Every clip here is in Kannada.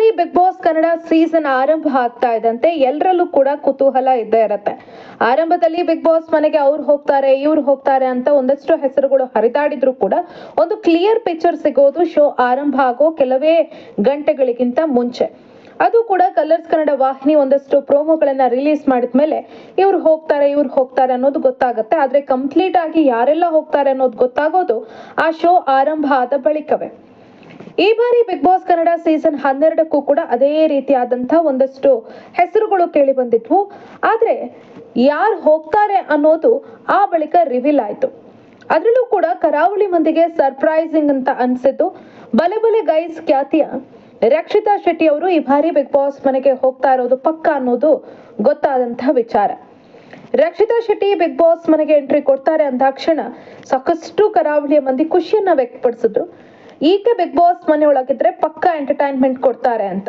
ಬಾರಿ ಬಿಗ್ ಬಾಸ್ ಕನ್ನಡ ಸೀಸನ್ ಆರಂಭ ಆಗ್ತಾ ಇದ್ದಂತೆ ಎಲ್ಲರಲ್ಲೂ ಕೂಡ ಕುತೂಹಲ ಇದ್ದೇ ಇರತ್ತೆ. ಆರಂಭದಲ್ಲಿ ಬಿಗ್ ಬಾಸ್ ಮನೆಗೆ ಅವ್ರು ಹೋಗ್ತಾರೆ, ಇವ್ರು ಹೋಗ್ತಾರೆ ಅಂತ ಒಂದಷ್ಟು ಹೆಸರುಗಳು ಹರಿದಾಡಿದ್ರು ಕೂಡ ಒಂದು ಕ್ಲಿಯರ್ ಪಿಕ್ಚರ್ ಸಿಗೋದು ಶೋ ಆರಂಭ ಆಗೋ ಕೆಲವೇ ಗಂಟೆಗಳಿಗಿಂತ ಮುಂಚೆ. ಅದು ಕೂಡ ಕಲರ್ಸ್ ಕನ್ನಡ ವಾಹಿನಿ ಒಂದಷ್ಟು ಪ್ರೋಮೋಗಳನ್ನ ರಿಲೀಸ್ ಮಾಡಿದ್ಮೇಲೆ ಇವ್ರು ಹೋಗ್ತಾರೆ ಇವ್ರು ಹೋಗ್ತಾರೆ ಅನ್ನೋದು ಗೊತ್ತಾಗುತ್ತೆ. ಆದ್ರೆ ಕಂಪ್ಲೀಟ್ ಆಗಿ ಯಾರೆಲ್ಲ ಹೋಗ್ತಾರೆ ಅನ್ನೋದು ಗೊತ್ತಾಗೋದು ಆ ಶೋ ಆರಂಭ ಆದ ಬಳಿಕವೇ. ಈ ಬಾರಿ ಬಿಗ್ ಬಾಸ್ ಕನ್ನಡ ಸೀಸನ್ ಹನ್ನೆರಡಕ್ಕೂ ಕೂಡ ಅದೇ ರೀತಿಯಾದಂತಹ ಒಂದಷ್ಟು ಹೆಸರುಗಳು ಕೇಳಿ ಬಂದಿದ್ವು. ಆದ್ರೆ ಯಾರು ಹೋಗ್ತಾರೆ ಅನ್ನೋದು ಆ ಬಳಿಕ ರಿವೀಲ್ ಆಯ್ತು. ಅದರಲ್ಲೂ ಕೂಡ ಕರಾವಳಿ ಮಂದಿಗೆ ಸರ್ಪ್ರೈಸಿಂಗ್ ಅಂತ ಅನ್ಸಿದ್ದು, ಬಲೆ ಬಲೆ ಗೈಸ್ ಖ್ಯಾತಿಯ ರಕ್ಷಿತಾ ಶೆಟ್ಟಿ ಅವರು ಈ ಬಾರಿ ಬಿಗ್ ಬಾಸ್ ಮನೆಗೆ ಹೋಗ್ತಾ ಇರೋದು ಪಕ್ಕ ಅನ್ನೋದು ಗೊತ್ತಾದಂತಹ ವಿಚಾರ. ರಕ್ಷಿತಾ ಶೆಟ್ಟಿ ಬಿಗ್ ಬಾಸ್ ಮನೆಗೆ ಎಂಟ್ರಿ ಕೊಡ್ತಾರೆ ಅಂದಾಕ್ಷಣ ಸಾಕಷ್ಟು ಕರಾವಳಿಯ ಮಂದಿ ಖುಷಿಯನ್ನ ವ್ಯಕ್ತಪಡಿಸಿದ್ರು. ಈಕೆ ಬಿಗ್ ಬಾಸ್ ಮನೆ ಒಳಗಿದ್ರೆ ಪಕ್ಕ ಎಂಟರ್ಟೈನ್ಮೆಂಟ್ ಕೊಡ್ತಾರೆ ಅಂತ.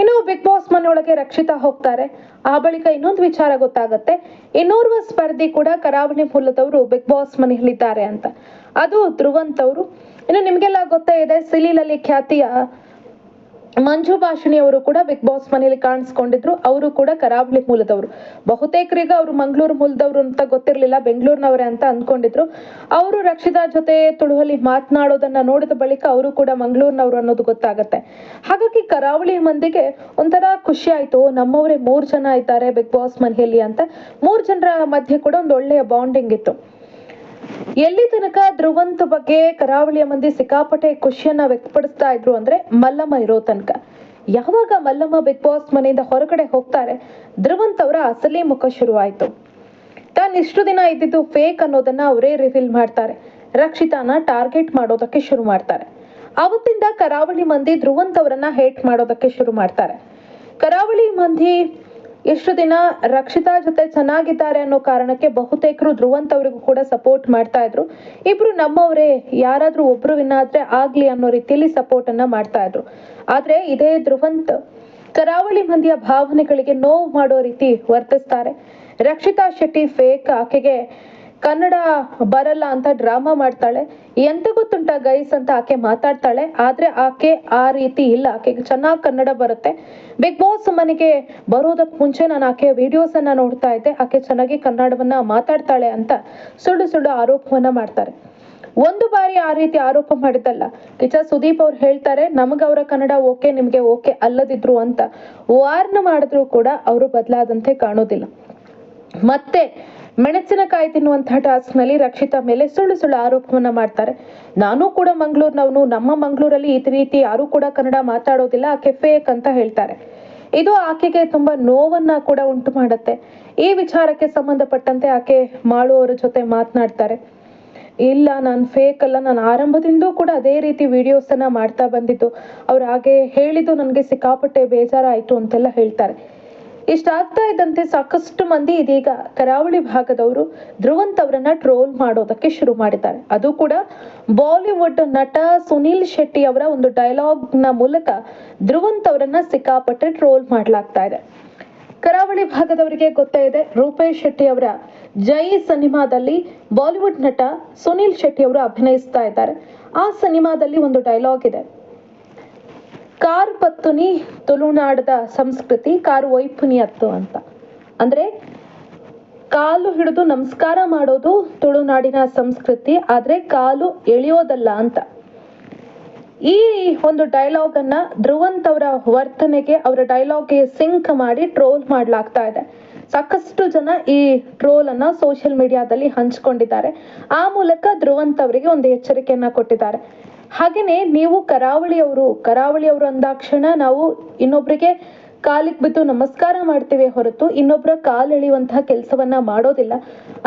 ಇನ್ನು ಬಿಗ್ ಬಾಸ್ ಮನೆಯೊಳಗೆ ರಕ್ಷಿತಾ ಹೋಗ್ತಾರೆ. ಆ ಬಳಿಕ ಇನ್ನೊಂದು ವಿಚಾರ ಗೊತ್ತಾಗುತ್ತೆ. ಇನ್ನೋರ್ವ ಸ್ಪರ್ಧಿ ಕೂಡ ಕರಾವಳಿ ಮೂಲದವರು ಬಿಗ್ ಬಾಸ್ ಮನೆಯಲ್ಲಿದ್ದಾರೆ ಅಂತ. ಅದು ಧ್ರುವಂತ್ ಅವರು. ಇನ್ನು ನಿಮ್ಗೆಲ್ಲ ಗೊತ್ತೇ ಇದೆ, ಸಿಲಿಲಲ್ಲಿ ಖ್ಯಾತಿಯ ಮಂಜು ಭಾಷಿಣಿ ಅವರು ಕೂಡ ಬಿಗ್ ಬಾಸ್ ಮನೆಯಲ್ಲಿ ಕಾಣಿಸ್ಕೊಂಡಿದ್ರು. ಅವರು ಕೂಡ ಕರಾವಳಿ ಮೂಲದವರು. ಬಹುತೇಕರಿಗೆ ಅವರು ಮಂಗಳೂರು ಮೂಲದವರು ಅಂತ ಗೊತ್ತಿರಲಿಲ್ಲ, ಬೆಂಗಳೂರಿನವರೇ ಅಂತ ಅಂದ್ಕೊಂಡಿದ್ರು. ಅವರು ರಕ್ಷಿತಾ ಜೊತೆ ತುಳುವಲ್ಲಿ ಮಾತನಾಡೋದನ್ನ ನೋಡಿದ ಬಳಿಕ ಅವರು ಕೂಡ ಮಂಗಳೂರಿನವರು ಅನ್ನೋದು ಗೊತ್ತಾಗತ್ತೆ. ಹಾಗಾಗಿ ಕರಾವಳಿ ಮಂದಿಗೆ ಒಂಥರ ಖುಷಿ ಆಯ್ತು. ನಮ್ಮವರೇ ಮೂರ್ ಜನ ಇದ್ದಾರೆ ಬಿಗ್ ಬಾಸ್ ಮನೆಯಲ್ಲಿ ಅಂತ. ಮೂರ್ ಜನರ ಮಧ್ಯೆ ಕೂಡ ಒಂದು ಒಳ್ಳೆಯ ಬಾಂಡಿಂಗ್ ಇತ್ತು. ಎಲ್ಲಿ ತನಕ ಧ್ರುವಂತ್ ಬಗ್ಗೆ ಕರಾವಳಿಯ ಮಂದಿ ಸಿಕ್ಕಾಪಟ್ಟೆ ಖುಷಿಯನ್ನ ವ್ಯಕ್ತಪಡಿಸ್ತಾ ಇದ್ರು ಅಂದ್ರೆ ಮಲ್ಲಮ್ಮ ಇರೋ ತನಕ. ಯಾವಾಗ ಮಲ್ಲಮ್ಮ ಬಿಗ್ ಬಾಸ್ ಮನೆಯಿಂದ ಹೊರಗಡೆ ಹೋಗ್ತಾರೆ, ಧ್ರುವಂತ್ ಅವರ ಅಸಲಿ ಮುಖ ಶುರುವಾಯ್ತು. ತಾನು ಇಷ್ಟು ದಿನ ಇದ್ದಿದ್ದು ಫೇಕ್ ಅನ್ನೋದನ್ನ ಅವರೇ ರಿವೀಲ್ ಮಾಡ್ತಾರೆ. ರಕ್ಷಿತಾನ ಟಾರ್ಗೆಟ್ ಮಾಡೋದಕ್ಕೆ ಶುರು ಮಾಡ್ತಾರೆ. ಅವತ್ತಿಂದ ಕರಾವಳಿ ಮಂದಿ ಧ್ರುವಂತ್ ಅವರನ್ನ ಹೇಟ್ ಮಾಡೋದಕ್ಕೆ ಶುರು ಮಾಡ್ತಾರೆ. ಕರಾವಳಿ ಮಂದಿ ಎಷ್ಟು ದಿನ ರಕ್ಷಿತಾ ಜೊತೆ ಚೆನ್ನಾಗಿದ್ದಾರೆ ಅನ್ನೋ ಕಾರಣಕ್ಕೆ ಬಹುತೇಕರು ಧ್ರುವಂತ್ ಅವರಿಗೂ ಕೂಡ ಸಪೋರ್ಟ್ ಮಾಡ್ತಾ ಇದ್ರು. ಇಬ್ರು ನಮ್ಮವರೇ, ಯಾರಾದ್ರೂ ಒಬ್ರು ವಿನ್ ಆಗ್ಲಿ ಅನ್ನೋ ರೀತಿಯಲ್ಲಿ ಸಪೋರ್ಟ್ ಅನ್ನ ಮಾಡ್ತಾ ಇದ್ರು. ಆದ್ರೆ ಇದೇ ಧ್ರುವಂತ್ ಕರಾವಳಿ ಮಂದಿಯ ಭಾವನೆಗಳಿಗೆ ನೋವು ಮಾಡೋ ರೀತಿ ವರ್ತಿಸ್ತಾರೆ. ರಕ್ಷಿತಾ ಶೆಟ್ಟಿ ಫೇಕ್ ಆಕೆಗೆ ಕನ್ನಡ ಬರಲ್ಲ ಅಂತ ಡ್ರಾಮಾ ಮಾಡ್ತಾಳೆ. ಎಂತ ಗೊತ್ತುಂಟ ಗೈಸ್ ಅಂತ ಆಕೆ ಮಾತಾಡ್ತಾಳೆ. ಆದ್ರೆ ಆಕೆ ಆ ರೀತಿ ಇಲ್ಲ. ಆಕೆಗೆ ಚೆನ್ನಾಗಿ ಕನ್ನಡ ಬರುತ್ತೆ. ಬಿಗ್ ಬಾಸ್ ಮನೆಗೆ ಬರೋದಕ್ಕೆ ಮುಂಚೆ ನಾನು ಆಕೆ ವಿಡಿಯೋಸ್ ಅನ್ನ ನೋಡ್ತಾ ಇದ್ದೆ. ಆಕೆ ಚೆನ್ನಾಗಿ ಕನ್ನಡವನ್ನ ಮಾತಾಡ್ತಾಳೆ ಅಂತ ಸುಳ್ಳು ಸುಳ್ಳು ಆರೋಪವನ್ನ ಮಾಡ್ತಾರೆ. ಒಂದು ಬಾರಿ ಆ ರೀತಿ ಆರೋಪ ಮಾಡಿದ್ದಲ್ಲ. ಕಿಚ ಸುದೀಪ್ ಅವ್ರು ಹೇಳ್ತಾರೆ, ನಮಗ ಅವರ ಕನ್ನಡ ಓಕೆ, ನಿಮ್ಗೆ ಓಕೆ ಅಲ್ಲದಿದ್ರು ಅಂತ. ವಾರ್ನ್ ಮಾಡಿದ್ರು ಕೂಡ ಅವರು ಬದಲಾದಂತೆ ಕಾಣೋದಿಲ್ಲ. ಮತ್ತೆ ಮೆಣಸಿನಕಾಯಿ ತಿನ್ನುವಂತಹ ಟಾಸ್ಕ್ನಲ್ಲಿ ರಕ್ಷಿತಾ ಮೇಲೆ ಸುಳ್ಳು ಸುಳ್ಳು ಆರೋಪವನ್ನ ಮಾಡ್ತಾರೆ. ನಾನು ಕೂಡ ಮಂಗಳೂರಿನವನು, ನಮ್ಮ ಮಂಗಳೂರಲ್ಲಿ ಈ ರೀತಿ ಯಾರು ಕೂಡ ಕನ್ನಡ ಮಾತಾಡೋದಿಲ್ಲ, ಆಕೆ ಫೇಕ್ ಅಂತ ಹೇಳ್ತಾರೆ. ಇದು ಆಕೆಗೆ ತುಂಬಾ ನೋವನ್ನ ಕೂಡ ಉಂಟು ಮಾಡುತ್ತೆ. ಈ ವಿಚಾರಕ್ಕೆ ಸಂಬಂಧಪಟ್ಟಂತೆ ಆಕೆ ಮಾಡುವವರ ಜೊತೆ ಮಾತನಾಡ್ತಾರೆ. ಇಲ್ಲ, ನಾನು ಫೇಕ್ ಅಲ್ಲ, ನಾನು ಆರಂಭದಿಂದಲೂ ಕೂಡ ಅದೇ ರೀತಿ ವಿಡಿಯೋಸ್ ಅನ್ನ ಮಾಡ್ತಾ ಬಂದಿದ್ದು. ಅವ್ರು ಹಾಗೆ ಹೇಳಿದ್ದು ನನಗೆ ಸಿಕ್ಕಾಪಟ್ಟೆ ಬೇಜಾರಾಯಿತು ಅಂತೆಲ್ಲ ಹೇಳ್ತಾರೆ. ಇಷ್ಟಾಗ್ತಾ ಇದ್ದಂತೆ ಸಾಕಷ್ಟು ಮಂದಿ ಇದೀಗ ಕರಾವಳಿ ಭಾಗದವರು ಧ್ರುವಂತ್ ಅವರನ್ನ ಟ್ರೋಲ್ ಮಾಡೋದಕ್ಕೆ ಶುರು ಮಾಡಿದ್ದಾರೆ. ಅದು ಕೂಡ ಬಾಲಿವುಡ್ ನಟ ಸುನೀಲ್ ಶೆಟ್ಟಿ ಅವರ ಒಂದು ಡೈಲಾಗ್ನ ಮೂಲಕ ಧ್ರುವಂತ್ ಅವರನ್ನ ಸಿಕ್ಕಾಪಟ್ಟೆ ಟ್ರೋಲ್ ಮಾಡ್ಲಾಗ್ತಾ ಇದೆ. ಕರಾವಳಿ ಭಾಗದವರಿಗೆ ಗೊತ್ತೇ ಇದೆ, ರೂಪೇಶ್ ಶೆಟ್ಟಿ ಅವರ ಜೈ ಸಿನಿಮಾದಲ್ಲಿ ಬಾಲಿವುಡ್ ನಟ ಸುನೀಲ್ ಶೆಟ್ಟಿ ಅವರು ಅಭಿನಯಿಸ್ತಾ ಇದ್ದಾರೆ. ಆ ಸಿನಿಮಾದಲ್ಲಿ ಒಂದು ಡೈಲಾಗ್ ಇದೆ ಕಾರ್ ಪತ್ತುನಿ ತುಳುನಾಡದ ಸಂಸ್ಕೃತಿ, ಕಾರ್ ವೈಪುನಿ ಅತ್ತು ಅಂತ. ಅಂದ್ರೆ ಕಾಲು ಹಿಡಿದು ನಮಸ್ಕಾರ ಮಾಡೋದು ತುಳುನಾಡಿನ ಸಂಸ್ಕೃತಿ, ಆದ್ರೆ ಕಾಲು ಎಳೆಯೋದಲ್ಲ ಅಂತ. ಈ ಒಂದು ಡೈಲಾಗ್ ಅನ್ನ ಧ್ರುವಂತ್ ಅವರ ವರ್ತನೆಗೆ, ಅವರ ಡೈಲಾಗ್ಗೆ ಸಿಂಕ್ ಮಾಡಿ ಟ್ರೋಲ್ ಮಾಡ್ಲಾಗ್ತಾ ಇದೆ. ಸಾಕಷ್ಟು ಜನ ಈ ಟ್ರೋಲ್ ಅನ್ನ ಸೋಷಿಯಲ್ ಮೀಡಿಯಾದಲ್ಲಿ ಹಂಚ್ಕೊಂಡಿದ್ದಾರೆ. ಆ ಮೂಲಕ ಧ್ರುವಂತ್ ಅವರಿಗೆ ಒಂದು ಎಚ್ಚರಿಕೆಯನ್ನ ಕೊಟ್ಟಿದ್ದಾರೆ. ಹಾಗೇನೆ ನೀವು ಕರಾವಳಿಯವರು ಕರಾವಳಿಯವರು ಅಂದಾಕ್ಷಣ ನಾವು ಇನ್ನೊಬ್ಬರಿಗೆ ಕಾಲಿಗೆ ಬಿದ್ದು ನಮಸ್ಕಾರ ಮಾಡ್ತೀವಿ ಹೊರತು ಇನ್ನೊಬ್ಬರ ಕಾಲ್ ಎಳೆಯುವಂತಹ ಕೆಲಸವನ್ನ ಮಾಡೋದಿಲ್ಲ.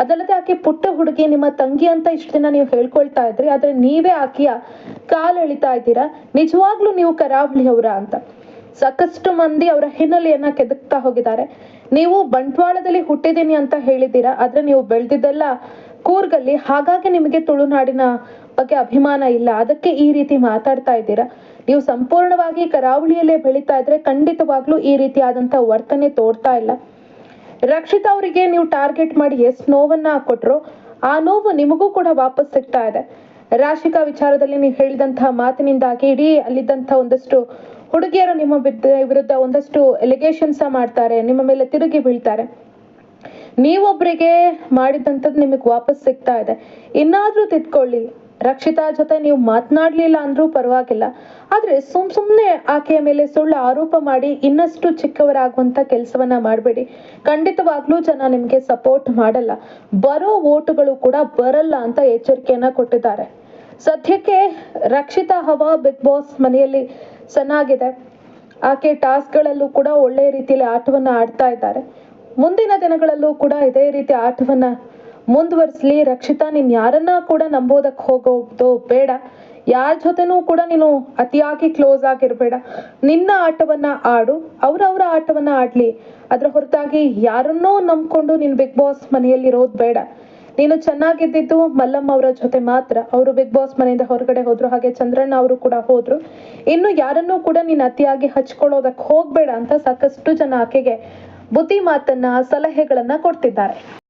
ಅದಲ್ಲದೆ ಆಕೆ ಪುಟ್ಟ ಹುಡುಗಿ, ನಿಮ್ಮ ತಂಗಿ ಅಂತ ಇಷ್ಟು ದಿನ ನೀವು ಹೇಳ್ಕೊಳ್ತಾ ಇದ್ರಿ, ಆದ್ರೆ ನೀವೇ ಆಕೆಯ ಕಾಲ್ ಎಳಿತಾ ಇದ್ದೀರಾ? ನಿಜವಾಗ್ಲೂ ನೀವು ಕರಾವಳಿಯವರ ಅಂತ. ಸಾಕಷ್ಟು ಮಂದಿ ಅವರ ಹಿನ್ನೆಲೆಯನ್ನ ಕೆದಕ್ತಾ ಹೋಗಿದ್ದಾರೆ. ನೀವು ಬಂಟ್ವಾಳದಲ್ಲಿ ಹುಟ್ಟಿದ್ದೀನಿ ಅಂತ ಹೇಳಿದ್ದೀರಾ, ಆದ್ರೆ ನೀವು ಬೆಳೆದಿದ್ದೆಲ್ಲ ಕೂರ್ಗಲ್ಲಿ, ಹಾಗಾಗಿ ನಿಮಗೆ ತುಳುನಾಡಿನ ಬಗ್ಗೆ ಅಭಿಮಾನ ಇಲ್ಲ. ಅದಕ್ಕೆ ಈ ರೀತಿ ಮಾತಾಡ್ತಾ ಇದ್ದೀರಾ? ನೀವು ಸಂಪೂರ್ಣವಾಗಿ ಕರಾವಳಿಯಲ್ಲೇ ಬೆಳೀತಾ ಇದ್ರೆ ಖಂಡಿತವಾಗ್ಲೂ ಈ ರೀತಿಯಾದಂತ ವರ್ತನೆ ತೋರ್ತಾ ಇಲ್ಲ. ರಕ್ಷಿತಾ ಅವರಿಗೆ ನೀವು ಟಾರ್ಗೆಟ್ ಮಾಡಿ ಎಷ್ಟು ನೋವನ್ನ ಕೊಟ್ರು ಆ ನೋವು ನಿಮಗೂ ಕೂಡ ವಾಪಸ್ ಸಿಗ್ತಾ ಇದೆ. ರಾಶಿಕಾ ವಿಚಾರದಲ್ಲಿ ನೀವು ಹೇಳಿದಂತಹ ಮಾತಿನಿಂದಾಗಿ ಇಡೀ ಅಲ್ಲಿದ್ದಂಥ ಒಂದಷ್ಟು ಹುಡುಗಿಯರು ನಿಮ್ಮ ವಿರುದ್ಧ ಒಂದಷ್ಟು ಎಲಿಗೇಷನ್ಸ್ ಮಾಡ್ತಾರೆ, ನಿಮ್ಮ ಮೇಲೆ ತಿರುಗಿ ಬೀಳ್ತಾರೆ. ನೀವೊಬ್ರಿಗೆ ಮಾಡಿದಂಥದ್ದು ನಿಮಗೆ ವಾಪಸ್ ಸಿಗ್ತಾ ಇದೆ. ಇನ್ನಾದ್ರೂ ತಿದ್ಕೊಳ್ಳಿ. ರಕ್ಷಿತಾ ಜೊತೆ ನೀವು ಮಾತನಾಡ್ಲಿಲ್ಲ ಅಂದ್ರೂ ಪರವಾಗಿಲ್ಲ. ಆದ್ರೆ ಸುಮ್ ಸುಮ್ನೆ ಆಕೆಯ ಮೇಲೆ ಸುಳ್ಳು ಆರೋಪ ಮಾಡಿ ಇನ್ನಷ್ಟು ಚಿಕ್ಕವರಾಗುವಂತ ಕೆಲಸವನ್ನ ಮಾಡಬೇಡಿ. ಖಂಡಿತವಾಗ್ಲೂ ಜನ ನಿಮ್ಗೆ ಸಪೋರ್ಟ್ ಮಾಡಲ್ಲ. ಬರೋ ಓಟುಗಳು ಕೂಡ ಬರಲ್ಲ ಅಂತ ಎಚ್ಚರಿಕೆಯನ್ನ ಕೊಟ್ಟಿದ್ದಾರೆ. ಸದ್ಯಕ್ಕೆ ರಕ್ಷಿತಾ ಹವಾ ಬಿಗ್ ಬಾಸ್ ಮನೆಯಲ್ಲಿ ಚೆನ್ನಾಗಿದೆ ಆಕೆ ಟಾಸ್ಕ್ಗಳಲ್ಲೂ ಕೂಡ ಒಳ್ಳೆ ರೀತಿಯಲ್ಲಿ ಆಟವನ್ನ ಆಡ್ತಾ ಇದ್ದಾರೆ. ಮುಂದಿನ ದಿನಗಳಲ್ಲೂ ಕೂಡ ಇದೇ ರೀತಿ ಆಟವನ್ನ ಮುಂದುವರಿಸ್ಲಿ, ರಕ್ಷಿತಾ, ನೀನ್ ಯಾರನ್ನ ಕೂಡ ನಂಬೋದಕ್ಕೆ ಹೋಗೋದು ಬೇಡ. ಯಾರ ಜೊತೆನೂ ಕೂಡ ನೀನು ಅತಿಯಾಗಿ ಕ್ಲೋಸ್ ಆಗಿರ್ಬೇಡ. ನಿನ್ನ ಆಟವನ್ನ ಆಡು ಅವ್ರವ್ರ ಆಟವನ್ನ ಆಡ್ಲಿ. ಅದ್ರ ಹೊರತಾಗಿ ಯಾರನ್ನೋ ನಂಬ್ಕೊಂಡು ನೀನ್ ಬಿಗ್ ಬಾಸ್ ಮನೆಯಲ್ಲಿ ಇರೋದು ಬೇಡ. ನೀನು ಚೆನ್ನಾಗಿದ್ದಿದ್ದು ಮಲ್ಲಮ್ಮ ಅವರ ಜೊತೆ ಮಾತ್ರ. ಅವರು ಬಿಗ್ ಬಾಸ್ ಮನೆಯಿಂದ ಹೊರಗಡೆ ಹೋದ್ರು, ಹಾಗೆ ಚಂದ್ರಣ್ಣ ಅವರು ಕೂಡ ಹೋದ್ರು. ಇನ್ನು ಯಾರನ್ನೂ ಕೂಡ ನೀನು ಅತಿಯಾಗಿ ಹಚ್ಕೊಳ್ಳೋದಕ್ಕೆ ಹೋಗ್ಬೇಡ ಅಂತ ಸಾಕಷ್ಟು ಜನ ಆಕೆಗೆ ಬುದ್ಧಿ ಮಾತನ್ನ, ಸಲಹೆಗಳನ್ನ ಕೊಡ್ತಿದ್ದಾರೆ.